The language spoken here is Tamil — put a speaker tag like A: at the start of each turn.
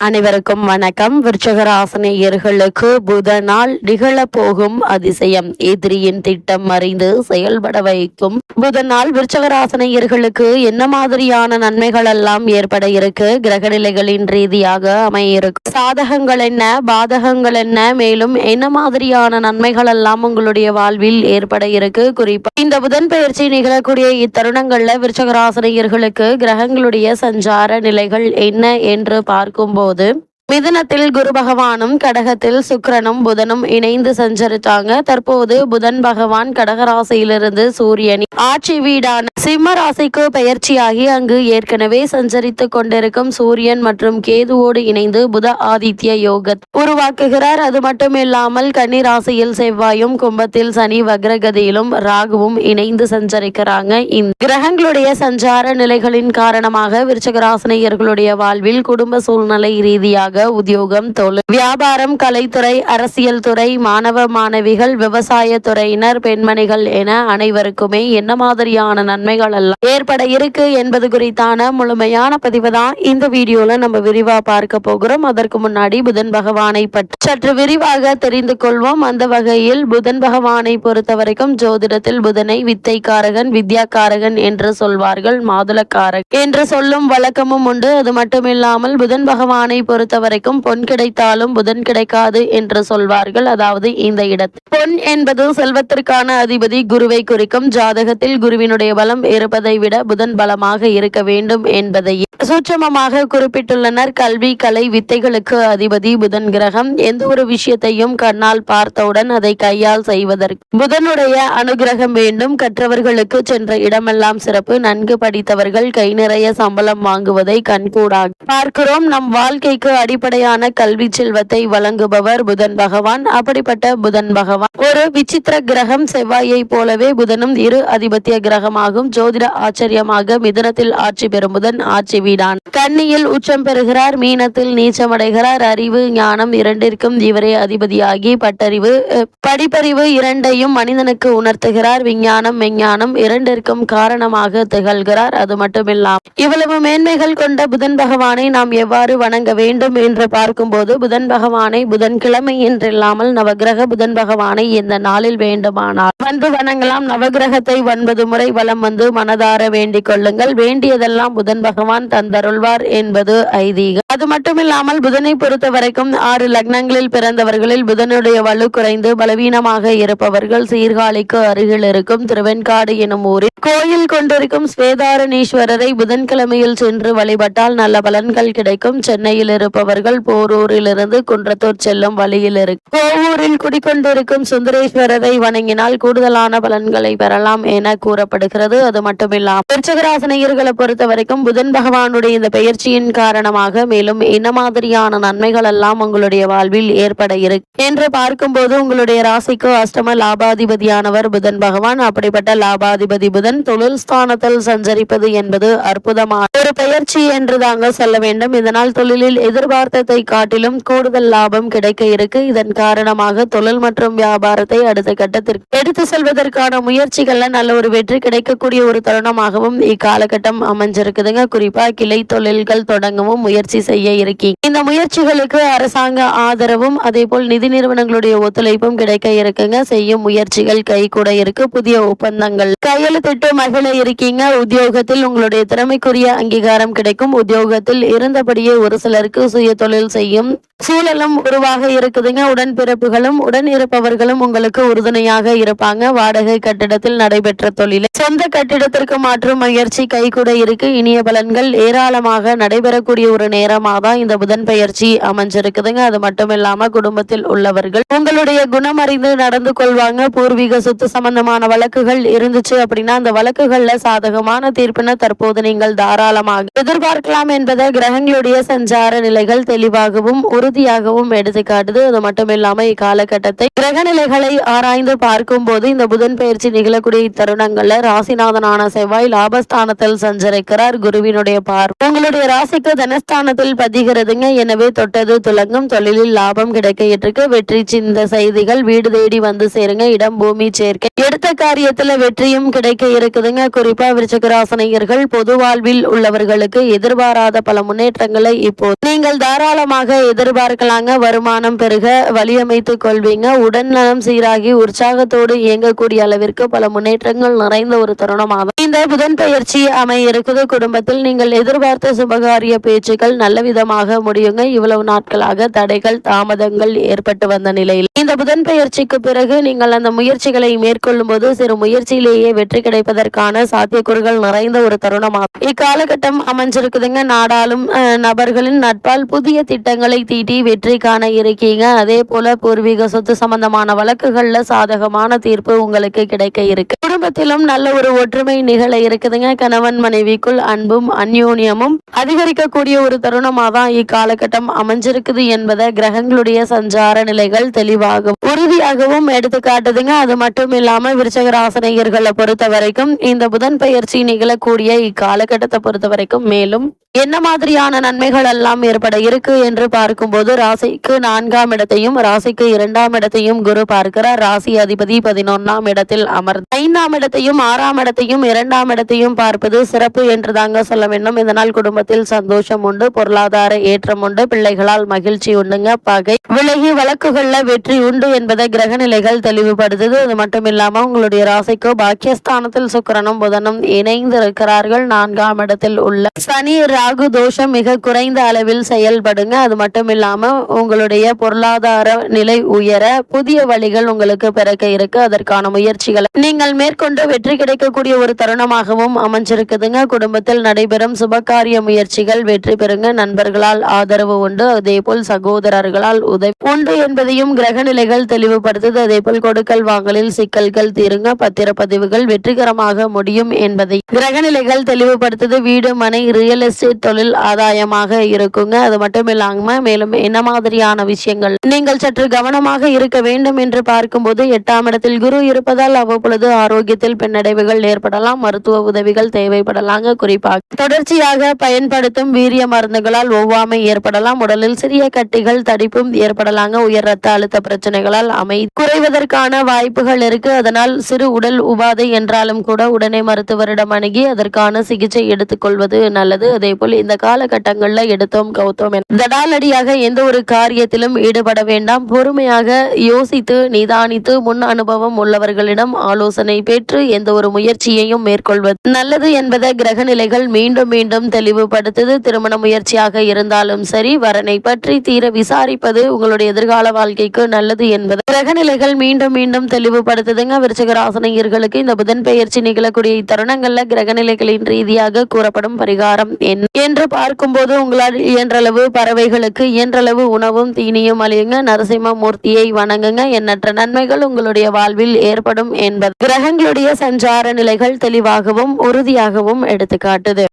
A: அனைவருக்கும் வணக்கம். விருச்சகராசனையர்களுக்கு புதனால் நிகழப்போகும் அதிசயம். எதிரியின் திட்டம் அறிந்து செயல்பட வைக்கும். புதனால் விருச்சகராசனையர்களுக்கு என்ன மாதிரியான நன்மைகள் எல்லாம் ஏற்பட இருக்கு? கிரக நிலைகளின் ரீதியாக அமைய இருக்கும் சாதகங்கள் என்ன? பாதகங்கள் என்ன? மேலும் என்ன மாதிரியான நன்மைகள் எல்லாம் உங்களுடைய வாழ்வில் ஏற்பட இருக்கு? குறிப்பா இந்த புதன் பயிற்சி நிகழக்கூடிய இத்தருணங்கள்ல விருச்சகராசனையர்களுக்கு கிரகங்களுடைய சஞ்சார நிலைகள் என்ன என்று பார்க்கும்போது போகுது மிதுனத்தில் குரு பகவானும் கடகத்தில் சுக்கரனும் புதனும் இணைந்து சஞ்சரித்தாங்க. தற்போது புதன் பகவான் கடகராசியிலிருந்து சூரியனி. ஆட்சி வீடான சிம்ம ராசிக்கு பெயர்ச்சியாகி அங்கு ஏற்கனவே சஞ்சரித்துக் கொண்டிருக்கும் சூரியன் மற்றும் கேதுவோடு இணைந்து புத ஆதித்ய யோகத் உருவாக்குகிறார். அது மட்டும் இல்லாமல் கன்னி ராசியில் செவ்வாயும் கும்பத்தில் சனி வக்ரகதியிலும் ராகுவும் இணைந்து சஞ்சரிக்கிறாங்க. இந்த கிரகங்களுடைய சஞ்சார நிலைகளின் காரணமாக விருச்சகராசனையர்களுடைய வாழ்வில் குடும்ப சூழ்நிலை ரீதியாக தொழிலாக உத்தியோகம் தொழில் வியாபாரம் கலைத்துறை அரசியல் துறை மாணவ மாணவிகள் விவசாய துறையினர் பெண்மணிகள் என அனைவருக்குமே என்ன மாதிரியான நன்மைகள் எல்லாம் ஏற்பட இருக்கு என்பது குறித்தான முழுமையான பதிவு தான் இந்த வீடியோல நம்ம விரிவா பார்க்க போகிறோம். அதற்கு முன்னாடி புதன் பகவானை பற்றி சற்று விரிவாக தெரிந்து கொள்வோம். அந்த வகையில் புதன் பகவானை பொறுத்த வரைக்கும் ஜோதிடத்தில் புதனை வித்தைக்காரகன் வித்யாக்காரகன் என்று சொல்வார்கள் மாதுளக்காரகன் என்று சொல்லும் வழக்கமும் உண்டு. அது மட்டுமில்லாமல் புதன் பகவானை பொறுத்த வரைக்கும் பொன் கிடைத்தாலும் புதன் கிடைக்காது என்று சொல்வார்கள். அதாவது இந்த இடத்தில் பொன் என்பது செல்வத்திற்கான அதிபதி குருவை குறிக்கும் ஜாதகத்தில் குருவினுடைய பலம் இருப்பதை விட புதன் பலமாக இருக்க வேண்டும் என்பதை சூட்சமமாக குறிப்பிட்டுள்ளனர். கல்வி கலை வித்தைகளுக்கு அதிபதி புதன் கிரகம். எந்த ஒரு விஷயத்தையும் கண்ணால் பார்த்தவுடன் அதை கையால் செய்வதற்கு புதனுடைய அனுகிரகம் வேண்டும். கற்றவர்களுக்கு சென்ற இடமெல்லாம் சிறப்பு. நன்கு படித்தவர்கள் கை நிறைய சம்பளம் வாங்குவதை கண்கூடாக பார்க்கிறோம். நம் வாழ்க்கைக்கு அடி அடிப்படையான கல்வி செல்வத்தை வழங்குபவர் புதன் பகவான். அப்படிப்பட்ட புதன் பகவான். ஒரு விசித்திர கிரகம் செவ்வாயை போலவே புதனும் இரு அதிபத்திய கிரகமாகும். ஜோதிட ஆச்சரியமாக மிதனத்தில் ஆட்சி பெறும் புதன் ஆட்சி வீடான். கன்னியில் உச்சம் பெறுகிறார் மீனத்தில் நீச்சமடைகிறார் அறிவு ஞானம் இரண்டிற்கும் இவரே அதிபதியாகி பட்டறிவு படிப்பறிவு இரண்டையும் மனிதனுக்கு உணர்த்துகிறார். விஞ்ஞானம் மெஞ்ஞானம் இரண்டிற்கும் காரணமாக திகழ்கிறார். அது மட்டுமில்லாம். இவ்வளவு மேன்மைகள் கொண்ட புதன் பகவானை நாம் எவ்வாறு வணங்க வேண்டும்? என்று பார்க்கும்போது புதன் பகவானை புதன்கிழமை என்றில்லாமல் நவகிரக புதன் பகவானை இந்த நாளில் வேண்டுமானால் வந்து வணங்கலாம். நவகிரகத்தை ஒன்பது முறை வலம் வந்து மனதார வேண்டிக் கொள்ளுங்கள். வேண்டியதெல்லாம் புதன் பகவான் தந்தருள்வார் என்பது ஐதீகம். அது மட்டும் இல்லாமல் புதனை பொறுத்த வரைக்கும் ஆறு லக்னங்களில் பிறந்தவர்களில் புதனுடைய வலு குறைந்து பலவீனமாக இருப்பவர்கள் சீர்காழிக்கு அருகில் இருக்கும் திருவெண்காடு எனும் ஊரில் கோயில் கொண்டிருக்கும் ஸ்வேதாரணீஸ்வரரை புதன்கிழமையில் சென்று வழிபட்டால் நல்ல பலன்கள் கிடைக்கும். சென்னையில் இருப்பவர்கள் போரூரிலிருந்து குன்றத்தூர் செல்லும் வழியில் இருக்கும் கோவூரில் குடிக்கொண்டிருக்கும் சுந்தரேஸ்வரரை வணங்கினால் கூடுதலான பலன்களை பெறலாம் என கூறப்படுகிறது. அது மட்டுமில்லாமல் விருச்சகராசனையர்களை பொறுத்த வரைக்கும் புதன் பகவானுடைய இந்த பெயர்ச்சியின் காரணமாக மேலும் என்ன மாதிரியான நன்மைகள் எல்லாம் உங்களுடைய வாழ்வில் ஏற்பட இருக்கு என்று பார்க்கும்போது உங்களுடைய ராசிக்கு அஷ்டம லாபாதிபதியானவர் புதன் பகவான். அப்படிப்பட்ட லாபாதிபதி புதன் தொழில் ஸ்தானத்தில் சஞ்சரிப்பது என்பது அற்புதமான ஒரு பெயர்ச்சி என்று தாங்க சொல்ல வேண்டும். இதனால் தொழிலில் எதிர்பார்த்ததை காட்டிலும் கூடுதல் லாபம் கிடைக்க இருக்கு. இதன் காரணமாக தொழில் மற்றும் வியாபாரத்தை அடுத்த கட்டத்திற்கு எடுத்து செல்வதற்கான முயற்சிகள்ல நல்ல ஒரு வெற்றி கிடைக்கக்கூடிய ஒரு தருணமாகவும் இக்காலகட்டம் அமைஞ்சிருக்குதுங்க. குறிப்பா கிளை தொழில்கள் தொடங்கவும் முயற்சி செய்ய இருக்கீங்க இந்த முயற்சிகளுக்கு அரசாங்க ஆதரவும் அதே போல் நிதி நிறுவனங்களுடைய ஒத்துழைப்பும் கிடைக்க இருக்குங்க. செய்யும் முயற்சிகள் கை கூட இருக்கு. புதிய ஒப்பந்தங்கள். கையெழுத்திட்டு மகிழ இருக்கீங்க. உத்தியோகத்தில் உங்களுடைய திறமைக்குரிய அங்கீகாரம் கிடைக்கும். உத்தியோகத்தில் இருந்தபடியே ஒரு சிலருக்கு சுய தொழில் செய்யும் சூழலும் உருவாக இருக்குதுங்க. உடன்பிறப்புகளும் உடன் இருப்பவர்களும் உங்களுக்கு உறுதுணையாக இருப்பாங்க. வாடகை கட்டிடத்தில் நடைபெற்ற தொழில் சொந்த கட்டிடத்திற்கு மாற்றும் முயற்சி கைகூட இருக்கு. இனிய பலன்கள் ஏராளமாக நடைபெறக்கூடிய ஒரு நேரம் காரணமாக தான் இந்த புதன் பெயர்ச்சி அமைஞ்சிருக்குதுங்க. அது மட்டும் இல்லாம குடும்பத்தில் உள்ளவர்கள் உங்களுடைய குணம் அறிந்து நடந்து கொள்வாங்க. பூர்வீக சொத்து சம்பந்தமான வழக்குகள் இருந்துச்சு அப்படின்னா அந்த வழக்குகள்ல சாதகமான தீர்ப்பினை தற்போது நீங்கள் தாராளமாக எதிர்பார்க்கலாம் என்பதை கிரகங்களுடைய சஞ்சார நிலைகள் தெளிவாகவும் உறுதியாகவும் எடுத்துக்காட்டுது அது மட்டும் இல்லாம இக்காலகட்டத்தை கிரக நிலைகளை ஆராய்ந்து பார்க்கும் போது இந்த புதன் பயிற்சி நிகழக்கூடிய இத்தருணங்கள்ல ராசிநாதனான செவ்வாய் லாபஸ்தானத்தில் சஞ்சரிக்கிறார். குருவினுடைய பார்வை. உங்களுடைய ராசிக்கு தனஸ்தானத்தில் தொழில் பதிகிறதுங்க. எனவே தொட்டது துலங்கும். தொழிலில் லாபம் கிடைக்க இருக்கு வெற்றி சிந்த செய்திகள் வீடு தேடி வந்து சேருங்க. இடம் பூமி சேர்க்கை. எடுத்த காரியத்துல வெற்றியும் கிடைக்க இருக்குதுங்க குறிப்பா விருச்சகராசனையர்கள் பொது வாழ்வில் உள்ளவர்களுக்கு எதிர்பாராத பல முன்னேற்றங்களை இப்போ நீங்கள் தாராளமாக எதிர்பார்க்கலாங்க. வருமானம் பெருக வழியமைத்துக் கொள்வீங்க. உடல்நலம் சீராகி உற்சாகத்தோடு இயங்கக்கூடிய அளவிற்கு பல முன்னேற்றங்கள் நிறைந்த ஒரு தருணமாகும். இந்த புதன் பயிற்சி அமைய இருக்குது குடும்பத்தில் நீங்கள் எதிர்பார்த்த சுபகாரிய பேச்சுக்கள் நல்ல விதமாக முடியுங்க. இவ்வளவு நாட்களாக தடைகள் தாமதங்கள் ஏற்பட்டு வந்த நிலையில். இந்த புதன் பயிற்சிக்கு பிறகு நீங்கள் அந்த முயற்சிகளை மேற்கொள்ளும் போது சிறு முயற்சியிலேயே வெற்றி கிடைப்பதற்கான சாத்தியக்கூறுகள் நிறைந்த ஒரு தருணமாகும் இக்காலகட்டம் அமைஞ்சிருக்குதுங்க. நாடாளும் நபர்களின் நட்பால் புதிய திட்டங்களை தீட்டி வெற்றி காண இருக்கீங்க. அதே போல பூர்வீக சொத்து சம்பந்தமான வழக்குகள்ல சாதகமான தீர்ப்பு உங்களுக்கு கிடைக்க இருக்கு. குடும்பத்திலும் நல்ல ஒரு ஒற்றுமை நிகழ இருக்குதுங்க. கணவன் மனைவிக்குள் அன்பும் அந்யோன்யமும் அதிகரிக்கக்கூடிய ஒரு தருணமாக தான் இக்காலகட்டம் அமைஞ்சிருக்குது என்பதை கிரகங்களுடைய சஞ்சார நிலைகள் தெளிவாகவும் உறுதியாகவும் எடுத்து காட்டுதுங்க. அது மட்டும் இல்லாம விருச்சகராசனையர்களை பொறுத்த வரைக்கும் இந்த புதன் பயிற்சி நிகழக்கூடிய இக்காலகட்டத்தை பொறுத்த வரைக்கும் மேலும் என்ன மாதிரியான நன்மைகள் எல்லாம் ஏற்பட இருக்கு என்று பார்க்கும்போது ராசிக்கு நான்காம் இடத்தையும் ராசிக்கு இரண்டாம் இடத்தையும் குரு பார்க்கிறார். ராசி அதிபதி பதினொன்னாம் இடத்தில் அமர் ஐந்தாம் இடத்தையும் ஆறாம் இடத்தையும் இரண்டாம் இடத்தையும் பார்ப்பது சிறப்பு என்று தாங்க சொல்ல வேண்டும் இதனால் குடும்பத்தில் சந்தோஷம் உண்டு. பொருள் பொருளாதார ஏற்றம் உண்டு. பிள்ளைகளால் மகிழ்ச்சி உண்டுங்க. பகை விலகி வழக்குகள்ல வெற்றி உண்டு என்பதை கிரக நிலைகள் தெளிவுபடுத்துது. அது மட்டும் இல்லாம உங்களுடைய ராசிக்கோ பாக்கியஸ்தானத்தில் சுக்கிரனும் புதனும் இணைந்து இருக்கிறார்கள் நான்காம் இடத்தில் உள்ள சனி ராகு தோஷம் மிக குறைந்த அளவில் செயல்படுங்க. அது மட்டும் இல்லாம உங்களுடைய பொருளாதார நிலை உயர புதிய வழிகள் உங்களுக்கு பிறக்க இருக்கு. அதற்கான முயற்சிகளை நீங்கள் மேற்கொண்டு வெற்றி கிடைக்கக்கூடிய ஒரு தருணமாகவும் அமைஞ்சிருக்குதுங்க. குடும்பத்தில் நடைபெறும் சுபகாரிய முயற்சிகள் வெற்றி பெறுங்க. நண்பர்களால் ஆதரவு உண்டு. அதே போல் சகோதரர்களால் உதவி உண்டு என்பதையும் கிரக நிலைகள் தெளிவுபடுத்துது. அதே போல் கொடுக்கல் வாங்கலில் சிக்கல்கள் தீருங்க. பத்திரப்பதிவுகள் வெற்றிகரமாக முடியும் என்பதை கிரக நிலைகள் தெளிவுபடுத்துது. வீடு மனை ரியல் எஸ்டேட் தொழில் ஆதாயமாக இருக்குங்க. அது மட்டும் இல்லாம மேலும் என்ன மாதிரியான விஷயங்கள்? நீங்கள் சற்று கவனமாக இருக்க வேண்டும் என்று பார்க்கும்போது எட்டாம் இடத்தில் குரு இருப்பதால் அவ்வப்பொழுது ஆரோக்கியத்தில் பின்னடைவுகள் ஏற்படலாம். மருத்துவ உதவிகள் தேவைப்படலாங்க. குறிப்பாக தொடர்ச்சியாக பயன்படுத்தும் வீரிய மருந்துகளால் ஒவ்வாமை ஏற்படலாம். உடலில் சிறிய கட்டிகள் தடிப்பும் ஏற்படலாங்க. உயர் ரத்த அழுத்த பிரச்சனைகளால் அமை குறைவதற்கான வாய்ப்புகள் இருக்கு. அதனால் சிறு உடல் உபாதை என்றாலும் கூட உடனே மருத்துவரிடம் அணுகி அதற்கான சிகிச்சை எடுத்துக்கொள்வது நல்லது. அதே போல் இந்த காலகட்டங்களில் எடுத்தோம் கௌத்தோம் தடாலடியாக எந்த ஒரு காரியத்திலும் ஈடுபட வேண்டாம். பொறுமையாக யோசித்து நிதானித்து முன் அனுபவம் உள்ளவர்களிடம் ஆலோசனை பெற்று எந்த ஒரு முயற்சியையும் மேற்கொள்வது நல்லது என்பதை கிரக நிலைகள் மீண்டும் மீண்டும் தெளிவுபடுத்துது. திருமண முயற்சியாக இருந்தாலும் சரி வரனை பற்றி தீர விசாரிப்பது உங்களுடைய எதிர்கால வாழ்க்கைக்கு நல்லது என்பது. கிரகநிலைகள் மீண்டும் மீண்டும் தெளிவுபடுத்துதுங்க. விருச்சகராசனையர்களுக்கு இந்த புதன் பெயர்ச்சி நிகழக்கூடிய இத்தருணங்கள்ல கிரகநிலைகளின் ரீதியாக கூறப்படும் பரிகாரம் என்ன என்று பார்க்கும்போது உங்களால் இயன்றளவு பறவைகளுக்கு இயன்றளவு உணவும் தீனியும் அழியுங்க. நரசிம்ம மூர்த்தியை வணங்குங்க. எண்ணற்ற நன்மைகள் உங்களுடைய வாழ்வில் ஏற்படும் என்பது. கிரகங்களுடைய சஞ்சார நிலைகள் தெளிவாகவும் உறுதியாகவும் எடுத்துக்காட்டுது.